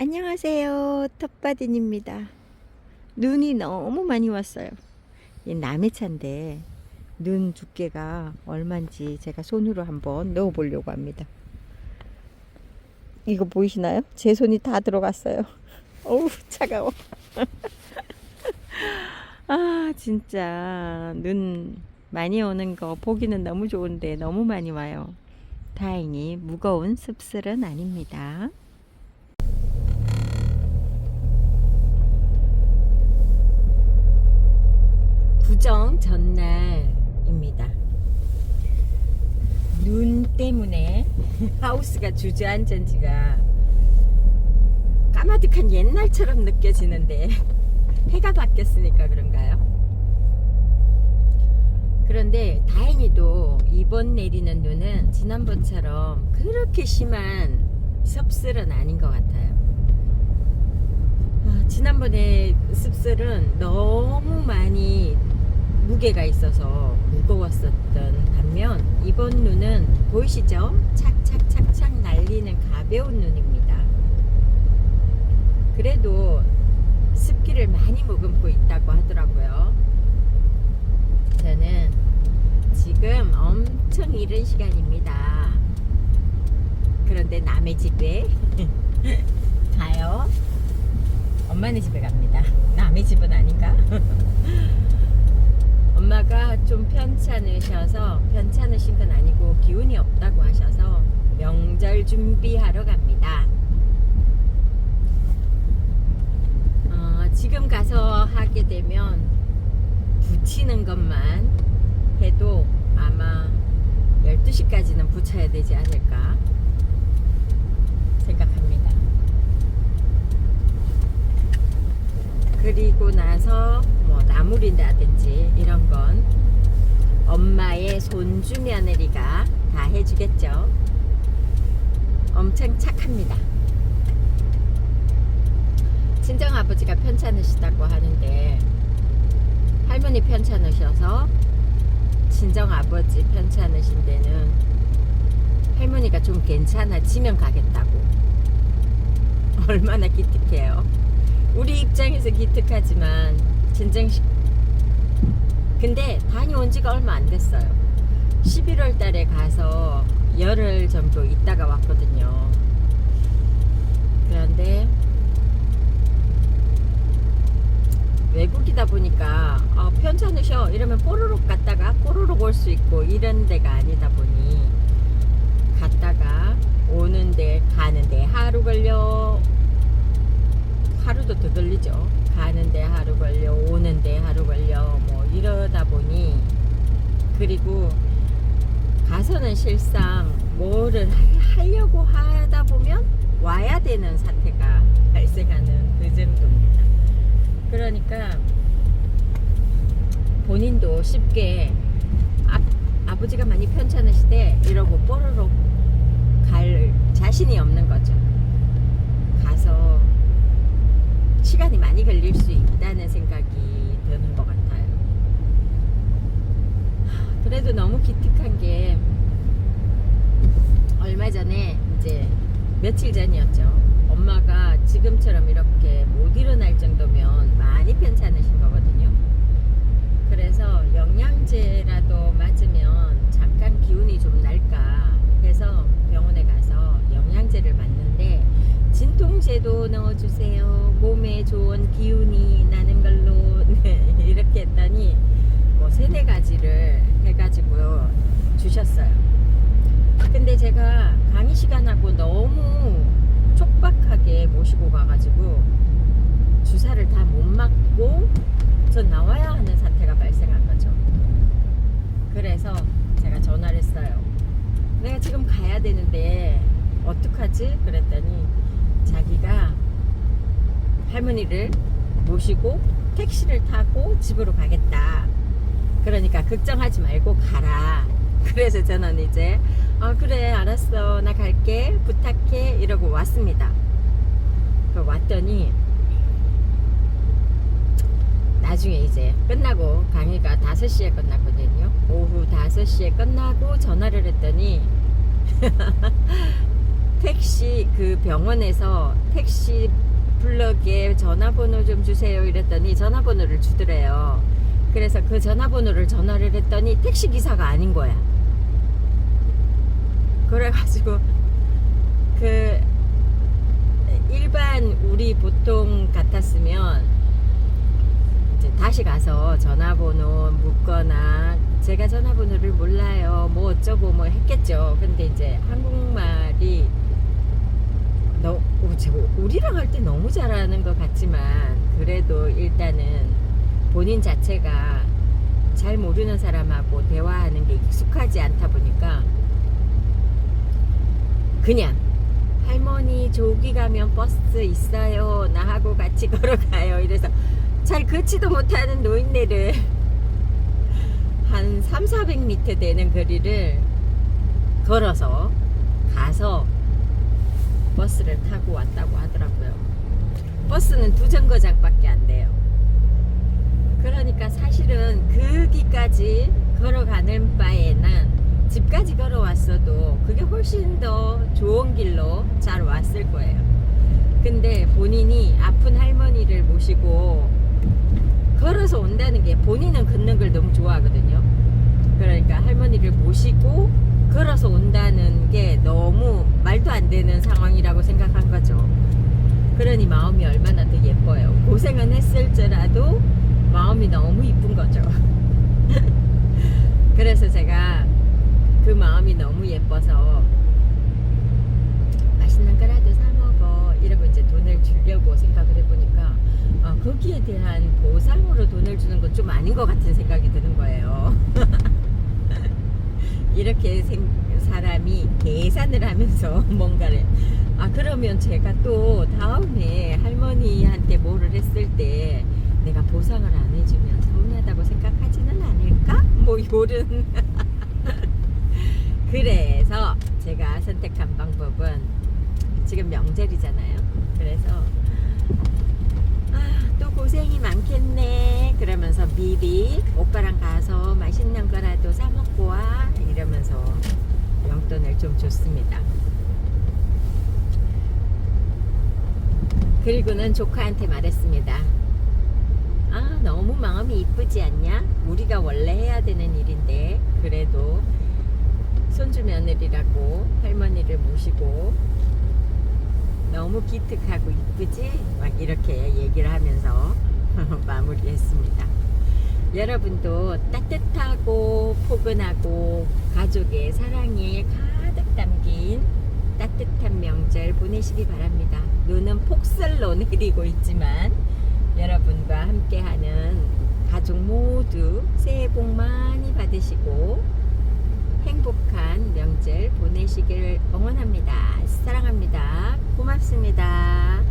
안녕하세요. 텃바딘입니다. 눈이 너무 많이 왔어요. 이 남의 차인데 눈 두께가 얼마인지 제가 손으로 한번 넣어 보려고 합니다. 이거 보이시나요? 제 손이 다 들어갔어요. 어우, 차가워. 아, 진짜 눈 많이 오는 거 보기는 너무 좋은데 너무 많이 와요. 다행히 무거운 습슬은 아닙니다. 구정 전날입니다. 눈 때문에 하우스가 주저앉은 지가 까마득한 옛날처럼 느껴지는데 해가 바뀌었으니까 그런가요? 그런데 다행히도 이번 내리는 눈은 지난번처럼 그렇게 심한 습슬은 아닌 것 같아요. 아, 지난번에 습슬은 너무 많이 무게가 있어서 무거웠었던 반면 이번 눈은 보이시죠? 착착착착 날리는 가벼운 눈입니다. 그래도 습기를 많이 머금고 있다고 하더라고요. 저는 지금 엄청 이른 시간입니다. 그런데 남의 집에 가요. 엄마네 집에 갑니다. 남의 집은 아닌가? 엄마가 좀 편찮으셔서 편찮으신 건 아니고 기운이 없다고 하셔서 명절 준비하러 갑니다. 어, 지금 가서 하게 되면 붙이는 것만 해도 아마 12시까지는 붙여야 되지 않을까 생각합니다. 그리고 나서 뭐 나물이라든지 이런 건 엄마의 손주 며느리가 다 해주겠죠. 엄청 착합니다. 친정 아버지가 편찮으시다고 하는데 할머니 편찮으셔서 친정 아버지 편찮으신 데는 할머니가 좀 괜찮아지면 가겠다고 얼마나 기특해요. 우리 입장에서 기특하지만 진정식 근데 다녀온 지가 얼마 안 됐어요. 11월 달에 가서 열흘 정도 있다가 왔거든요. 그런데 외국이다 보니까 어, 편찮으셔 이러면 뽀로록 갔다가 뽀로록 올 수 있고 이런 데가 아니다 보니 갔다가 오는데 가는데 하루 걸려 하루도 더 걸리죠 가는데 하루 걸려 오는데 하루 걸려 뭐 이러다 보니 그리고 가서는 실상 뭐를 하- 하려고 하다 보면 와야 되는 사태가 발생하는 그 정도입니다. 그러니까 본인도 쉽게 아, 아버지가 많이 편찮으시대 이러고 뽀로로 갈 자신이 없는 거죠. 가서 시간이 많이 걸릴 수 있다는 생각이 드는 것 같아요. 하, 그래도 너무 기특한 게 얼마 전에 이제 며칠 전이었죠. 엄마가 지금처럼 이렇게 못 일어날 정도면 많이 편찮으신 거거든요. 그래서 영양제라도 맞으면 잠깐 기운이 좀 날까 해서 병원에 가서 영양제를 맞는데 진통제도 넣어주세요. 몸에 좋은 기운이 나는 걸로 네, 이렇게 했더니 뭐 세네 가지를 해가지고 주셨어요. 근데 제가 강의 시간하고 너무 촉박하게 모시고 가가지고 주사를 다 못 맞고 전 나와야 하는 사태가 발생한 거죠. 그래서 제가 전화를 했어요. 내가 지금 가야 되는데 어떡하지? 그랬더니 자기가 할머니를 모시고 택시를 타고 집으로 가겠다. 그러니까 걱정하지 말고 가라. 그래서 저는 이제 어 그래 알았어 나 갈게 부탁해 이러고 왔습니다. 그 왔더니 나중에 이제 끝나고 강의가 5시에 끝났거든요. 오후 5시에 끝나고 전화를 했더니 택시 그 병원에서 택시 블럭에 전화번호 좀 주세요 이랬더니 전화번호를 주더래요. 그래서 그 전화번호를 전화를 했더니 택시 기사가 아닌 거야. 그래가지고 그 일반 우리 보통 같았으면 이제 다시 가서 전화번호 묻거나 제가 전화번호를 몰라요 뭐 어쩌고 뭐 했겠죠 근데 이제 한국말이 너 어, 제가 우리랑 할 때 너무 잘하는 것 같지만 그래도 일단은 본인 자체가 잘 모르는 사람하고 대화하는 게 익숙하지 않다 보니까 그냥 할머니 조기 가면 버스 있어요. 나하고 같이 걸어가요. 이래서 잘 걷지도 못하는 노인네를 한 3, 400m 되는 거리를 걸어서 가서 버스를 타고 왔다고 하더라고요. 버스는 두 정거장밖에 안 돼요. 그러니까 사실은 거기까지 걸어가는 바에는 집까지 걸어왔어도 그게 훨씬 더 좋은 길로 잘 왔을 거예요. 근데 본인이 아픈 할머니를 모시고 걸어서 온다는 게 본인은 걷는 걸 너무 좋아하거든요. 그러니까 할머니를 모시고 걸어서 온다는 게 너무 말도 안 되는 상황이라고 생각한 거죠. 그러니 마음이 얼마나 더 예뻐요. 고생은 했을지라도 마음이 너무 이쁜 거죠. 그래서 제가 그 마음이 너무 예뻐서 맛있는 거라도 사 먹어 이러고 이제 돈을 주려고 생각을 해보니까 아, 거기에 대한 보상으로 돈을 주는 건 좀 아닌 것 같은 생각이 드는 거예요. 이렇게 생, 사람이 계산을 하면서 뭔가를 아 그러면 제가 또 다음에 할머니한테 뭐를 했을 때 내가 보상을 안 해주면 서운하다고 생각하지는 않을까? 뭐 요런 그래서 제가 선택한 방법은 지금 명절이잖아요. 그래서 아, 또 고생이 많겠네. 그러면서 미리 오빠랑 가서 맛있는 거라도 사 먹고 와. 이러면서 용돈을 좀 줬습니다. 그리고는 조카한테 말했습니다. 아, 너무 마음이 이쁘지 않냐? 우리가 원래 해야 되는 일인데, 그래도 손주 며느리라고 할머니를 모시고 너무 기특하고 이쁘지? 막 이렇게 얘기를 하면서 마무리했습니다. 여러분도 따뜻하고 포근하고 가족의 사랑이 가득 담긴 따뜻한 명절 보내시기 바랍니다. 눈은 폭설로 내리고 있지만 여러분과 함께하는 가족 모두 새해 복 많이 받으시고 행복한 명절 보내시길 응원합니다. 사랑합니다. 고맙습니다.